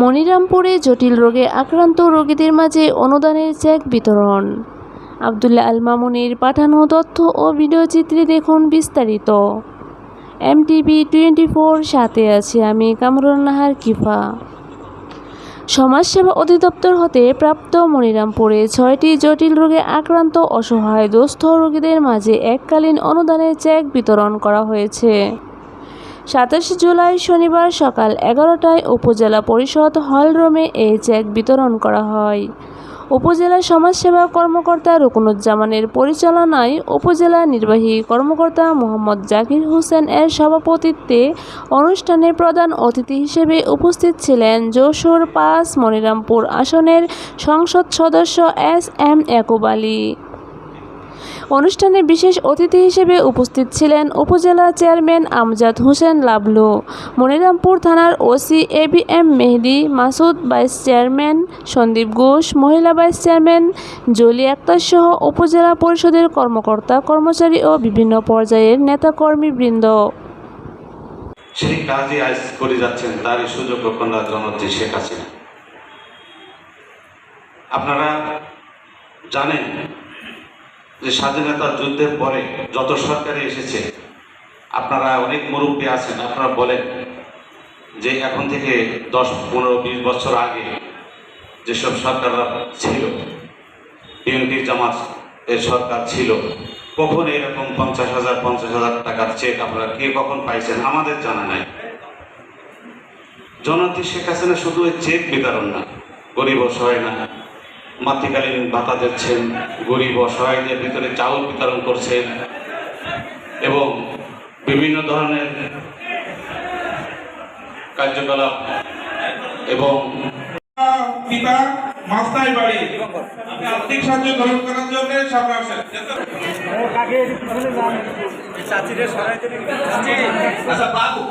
মনিরামপুরে জটিল রোগে আক্রান্ত রোগীদের মাঝে অনুদানের চেক বিতরণ। আবদুল্লাহ আল মামুনের পাঠানো তথ্য ও ভিডিওচিত্রে দেখুন বিস্তারিত। এম এমটিভি টোয়েন্টি ফোর সাথে আছি আমি কামরুল নাহার কিফা। সমাজসেবা অধিদপ্তর হতে প্রাপ্ত মনিরামপুরে ছয়টি জটিল রোগে আক্রান্ত অসহায় দুস্থ রোগীদের মাঝে এককালীন অনুদানের চেক বিতরণ করা হয়েছে। সাতাশে জুলাই শনিবার সকাল এগারোটায় উপজেলা পরিষদ হলরুমে এই চেক বিতরণ করা হয়। উপজেলা সমাজসেবা কর্মকর্তা রুকনুজ্জামানের পরিচালনায় উপজেলা নির্বাহী কর্মকর্তা মোহাম্মদ জাকির হোসেন এর সভাপতিত্বে অনুষ্ঠানে প্রধান অতিথি হিসেবে উপস্থিত ছিলেন যশোর পাঁচ মনিরামপুর আসনের সংসদ সদস্য এস এম ইয়াকুব আলী। অনুষ্ঠানে বিশেষ অতিথি হিসেবে উপস্থিত ছিলেন উপজেলা চেয়ারম্যান আমজাদ হোসেন লাবলু, মনিরামপুর থানার OC A B M Mehedi, Masud vice chairman Sandip Ghosh, মহিলা ভাইস চেয়ারম্যান জলি আক্তার সহ উপজেলা পরিষদের কর্মকর্তা, কর্মচারী ও বিভিন্ন পর্যায়ের নেতাকর্মীবৃন্দ। সেই কাজই আজ করে যাচ্ছেন, তারই শেখ হাসিনা। আপনারা জানেন যে স্বাধীনতা যুদ্ধের পরে যত সরকারে এসেছে, আপনারা অনেক মুরব্বী আছেন, আপনারা বলেন যে এখন থেকে দশ, পনেরো, বিশ বছর আগে যেসব সরকাররা ছিল, বিএনপি জামাত এর সরকার ছিল, কখন এরকম পঞ্চাশ হাজার পঞ্চাশ হাজার টাকার চেক আপনারা কে কখন পাইছেন আমাদের জানা নাই। জনতি শেখ হাসিনা শুধু চেক বিতরণ না গরিব অসহায় না। মাতৃকালীন ভাতা দিচ্ছেন গরিব অসহায়দের ভিতরে চাউল বিতরণ করছেন এবং বিভিন্ন ধরনের কার্যকলাপ এবং পিতা মাস্তাই বাড়ি। আর্থিক সাহায্য গ্রহণ করার জন্য সামনে আসেন। আচ্ছা বাবু।